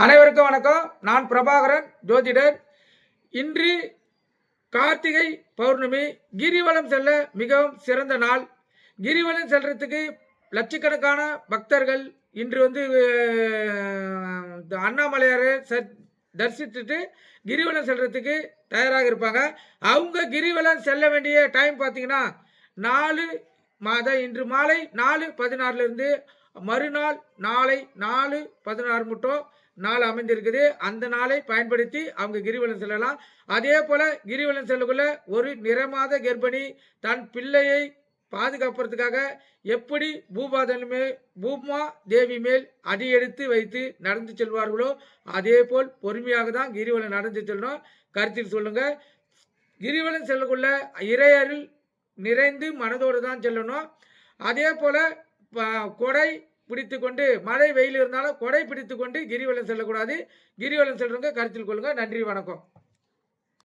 அனைவருக்கும் வணக்கம். நான் பிரபாகரன் ஜோதிடர். இன்று கார்த்திகை பௌர்ணமி கிரிவலம் செல்ல மிகவும் சிறந்த நாள். கிரிவலம் செல்றதுக்கு லட்சக்கணக்கான பக்தர்கள் இன்று வந்து அண்ணாமலையாரை ச- தரிசித்துட்டு கிரிவலம் செல்றதுக்கு தயாராக இருப்பாங்க. அவங்க கிரிவலம் செல்ல வேண்டிய டைம் பார்த்தீங்கன்னா நாலு மாதம் இன்று மாலை நாலு பதினாறுலேருந்து மறுநாள் நாளை நாலு பதினாறு மட்டும். நாள் அமைந்திருக்குது. அந்த நாளை பயன்படுத்தி அவங்க கிரிவலம் செல்லலாம். அதே போல கிரிவலம் செல்லக்குள்ள ஒரு நிறமாத கர்ப்பிணி தன் பிள்ளையை பாதுகாப்பதற்காக எப்படி பூபாதன் பூமா தேவி மேல் அடியெடுத்து வைத்து நடந்து செல்வார்களோ அதே போல் பொறுமையாக தான் கிரிவலம் நடந்து செல்லணும். கருத்தில் சொல்லுங்க. கிரிவலம் செல்லக்குள்ள இறையரில் நிறைந்து மனதோடு தான் செல்லணும். அதே போல கொடை பிடித்து கொண்டு மழை வெயில் இருந்தாலும் கொடை பிடித்து கொண்டு கிரிவலம் செல்லக்கூடாது. கிரிவலம் செல்றவங்க கருத்தில் கொள்ளுங்கள் நன்றி வணக்கம்.